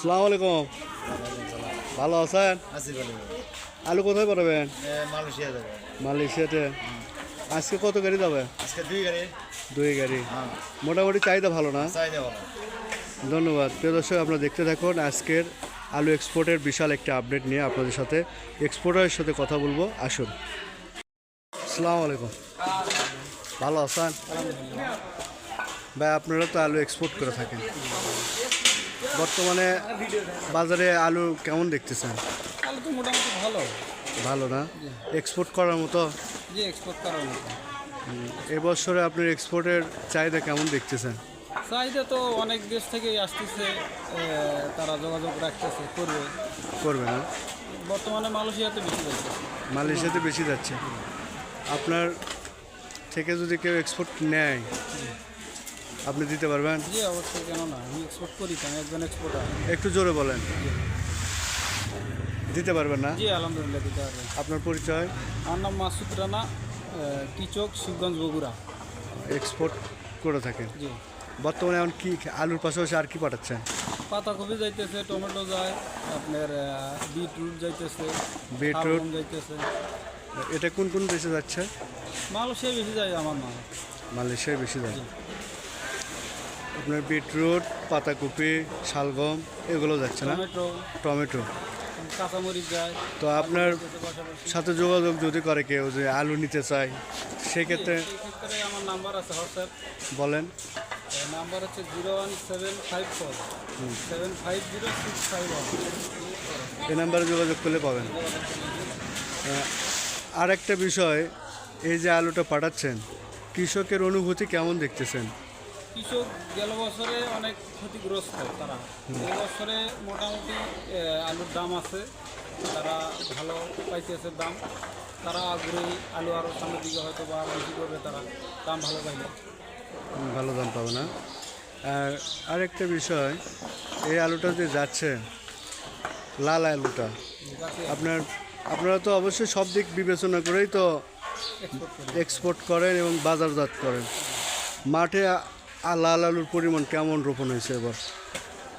সালাম আলাইকুম। ভালো আছেন? আলু কোথায় পাঠাবেন? মালয়েশিয়াতে। আজকে কত গাড়ি যাবে? আজকে দুই গাড়ি। দুই গাড়ি। হ্যাঁ। মোটামুটি চাহিদা ভালো না? ধন্যবাদ। প্রিয় দর্শক আপনারা দেখতে থাকুন আজকের আলু এক্সপোর্টের বিশাল একটা আপডেট নিয়ে আপনাদের সাথে এক্সপোর্টারের সাথে কথা বলব। আসুন। আসসালামু আলাইকুম। ভালো আছেন? ভাই আপনারা তো আলু এক্সপোর্ট করে থাকেন। বর্তমানে বাজারে আলু কেমন দেখতেছেন? আলু তো মোটামুটি ভালো। ভালো না? এক্সপোর্ট করার মতো? এক্সপোর্ট করার মতো। এবছরে আপনার এক্সপোর্টের চাহিদা কেমন দেখতেছেন? চাহিদা তো অনেক দেশ থেকেই আসতেছে তারা যোগাযোগ রাখতেছে করবে। করবে না? বর্তমানে মালয়েশিয়াতে বেশি যাচ্ছে। মালয়েশিয়াতে বেশি যাচ্ছে? আপনার থেকে যদি কেউ এক্সপোর্ট নেয় আপনি দিতে পারবেন? জি অবশ্যই কেন না? আমি এক্সপোর্ট করি তো আমি একজন এক্সপোর্টার একটু জোরে বলেন। দিতে পারবেন না? জি আলহামদুলিল্লাহ দিতে পারবেন। আপনার পরিচয়? আমার নাম মাসুদ রানা কিচক শিবগঞ্জ বগুড়া। এক্সপোর্ট করে থাকেন। জি। বর্তমানে এখন কি আলুর পাশাপাশি আর কি পাঠাচ্ছেন? পাতাকপি যাইতেছে টমেটো যায় আপনার বিটরুট যাইতেছে বিটরুট। যাইতেছে। এটা কোন কোন দেশে যাচ্ছে? মালয়েশিয়া বেশি যায় আমার মাল। মালয়েশিয়ায় বেশি যায়। আপনার বিটরুট পাতাকপি শালগম এগুলো যাচ্ছে না? টমেটো। টমেটো। কাঁচামরিচ যায়। তো আপনার সাথে যোগাযোগ যদি করে কেউ যে আলু নিতে চায় সেক্ষেত্রে আমার নাম্বার আছে হোয়াটসঅ্যাপ। বলেন। নাম্বার হচ্ছে zero one seven five four. Seven five zero six five one. এই নাম্বারে যোগাযোগ করলে পাবেন। আর একটা বিষয় এই যে আলুটা পাঠাচ্ছেন কৃষকের অনুভূতি কেমন দেখতেছেন? কৃষক গেল বছরে অনেক ক্ষতিগ্রস্ত তারা। এই বছরে মোটামুটি আলুর দাম আছে। তারা ভালো পাইতেছে দাম। তারা আগ্রহী আলু আরও সামনের দিকে হয়তো বা বেশি করবে তারা। দাম ভালো পাইলে। ভালো দাম পাবে না। আর আরেকটা বিষয় এই আলুটা যে যাচ্ছে লাল আলুটা আপনার আপনারা তো অবশ্যই সব দিক বিবেচনা করেই তো এক্সপোর্ট করেন এবং বাজারজাত করেন। মাঠে আ- আ- লাল আলুর পরিমাণ কেমন রোপণ হয়েছে এবার?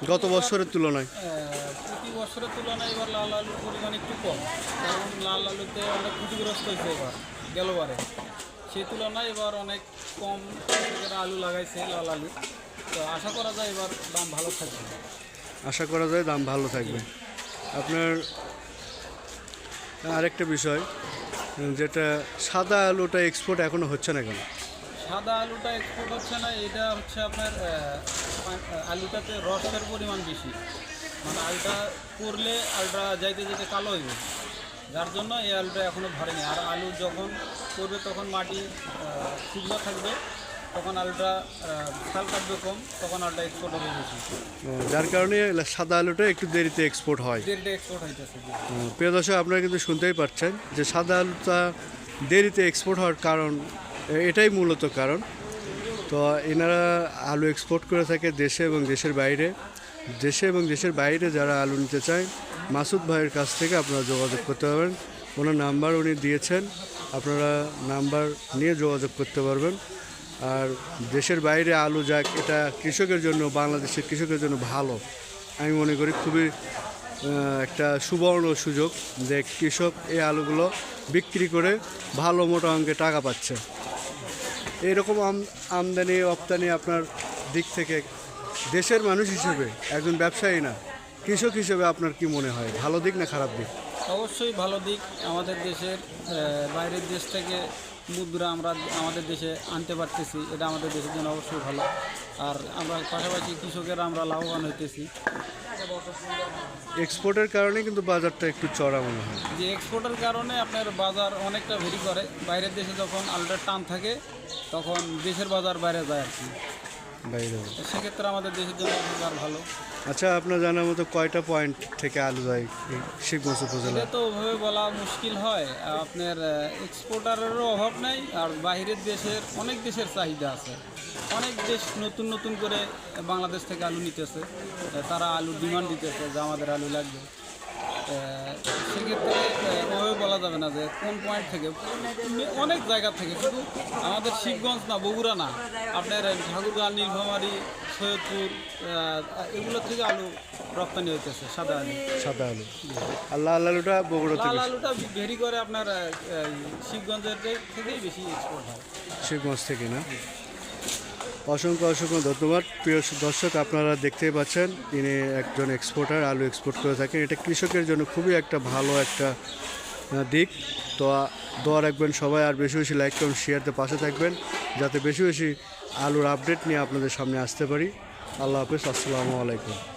গত বছরের তুলনায়। প্রতি বছরের তুলনায় এবার লাল আলুর পরিমাণ একটু কম। কারণ লাল আলুতে অনেক ক্ষতিগ্রস্ত হয়েছে এবার গেলবারে সেই তুলনায় এবার অনেক কম আলু লাগাইছে লাল আলু। তো আশা করা যায় এবার দাম ভালো থাকবে। আশা করা যায় দাম ভালো থাকবে। আপনার আরেকটা বিষয় যেটা সাদা আলুটা এক্সপোর্ট এখনও হচ্ছে না কেন? সাদা আলুটা এক্সপোর্ট হচ্ছে না এটা হচ্ছে আপনার আলুটাতে রসের পরিমাণ বেশি। মানে আলুটা করলে আলুটা যাইতে যেতে কালো হইবে। যার জন্য এই আলুটা এখনও ভরেনি। আর আলু যখন করবে তখন মাটি শুকনো থাকবে তখন আলুটা খাল কাটবে কম তখন আলুটা এক্সপোর্ট হবে বেশি। যার কারণে সাদা আলুটা একটু দেরিতে এক্সপোর্ট হয়। দেড়টা এক্সপোর্ট হইতেছে প্রিয় দর্শক আপনারা কিন্তু শুনতেই পাচ্ছেন যে সাদা আলুটা দেরিতে এক্সপোর্ট হওয়ার কারণ এটাই মূলত কারণ। তো এনারা আলু এক্সপোর্ট করে থাকে দেশে এবং দেশের বাইরে। দেশে এবং দেশের বাইরে যারা আলু নিতে চায়, মাসুদ ভাইয়ের কাছ থেকে আপনারা যোগাযোগ করতে পারবেন। ওনার নাম্বার উনি দিয়েছেন, আপনারা নাম্বার নিয়ে যোগাযোগ করতে পারবেন। আর দেশের বাইরে আলু যাক এটা কৃষকের জন্য, বাংলাদেশের কৃষকের জন্য ভালো। আমি মনে করি খুবই একটা সুবর্ণ সুযোগ যে কৃষক এই আলুগুলো বিক্রি করে ভালো মোটা অঙ্কে টাকা পাচ্ছে। এইরকম আম- আমদানি, রপ্তানি আপনার দিক থেকে দেশের মানুষ হিসেবে, একজন ব্যবসায়ী না। কৃষক হিসেবে আপনার কি মনে হয়? ভালো দিক না খারাপ দিক? অবশ্যই ভালো দিক। আমাদের দেশের বাইরের দেশ থেকে মুদ্রা আমরা আমাদের দেশে আনতে পারতেছি। এটা আমাদের দেশের জন্য অবশ্যই ভালো। আর আমরা পাশাপাশি কৃষকেরা আমরা লাভবান হইতেছি। এক্সপোর্টের কারণে কিন্তু বাজারটা একটু চড়া মনে হয়। যে এক্সপোর্টের কারণে আপনার বাজার অনেকটা ভেরি করে। বাইরের দেশে যখন আলুটার টান থাকে, তখন দেশের বাজার বাইরে যায় আর কি। বাইরে সেক্ষেত্রে আমাদের দেশের জন্য বাজার ভালো। আচ্ছা আপনার জানার মতো কয়টা পয়েন্ট থেকে আলু যায় শিবগঞ্জ উপজেলা? এটা তো ওভাবে বলা মুশকিল হয়। আপনার এক্সপোর্টারেরও অভাব নাই আর বাইরের দেশের অনেক দেশের চাহিদা আছে। অনেক দেশ নতুন নতুন করে বাংলাদেশ থেকে আলু নিতেছে। তারা আলু ডিমান্ড দিতেছে যে আমাদের আলু লাগবে। সেক্ষেত্রে যাবে না যে কোন পয়েন্ট থেকে? অনেক জায়গা থেকে শুধু আমাদের শিবগঞ্জ না বগুড়া না। আপনার ঠাকুরগাঁ নীলফামারি সৈয়দপুর এগুলো থেকে আলু রপ্তানি হইতেছে সাদা আলু। সাদা আলু। আর লাল আলুটা বগুড়া লাল আলুটা ভেরি করে আপনার শিবগঞ্জের থেকেই বেশি এক্সপোর্ট হয়। শিবগঞ্জ থেকে না? অসংখ্য অসংখ্য ধন্যবাদ। প্রিয় দর্শক আপনারা দেখতেই পাচ্ছেন তিনি একজন এক্সপোর্টার আলু এক্সপোর্ট করে থাকেন। এটা কৃষকের জন্য খুবই একটা ভালো একটা দিক। তো দোয়া রাখবেন সবাই, আর বেশি বেশি লাইক করুন শেয়ারতে পাশে থাকবেন, যাতে বেশি বেশি আলুর আপডেট নিয়ে আপনাদের সামনে আসতে পারি। আল্লাহ হাফেজ, আসসালামু আলাইকুম।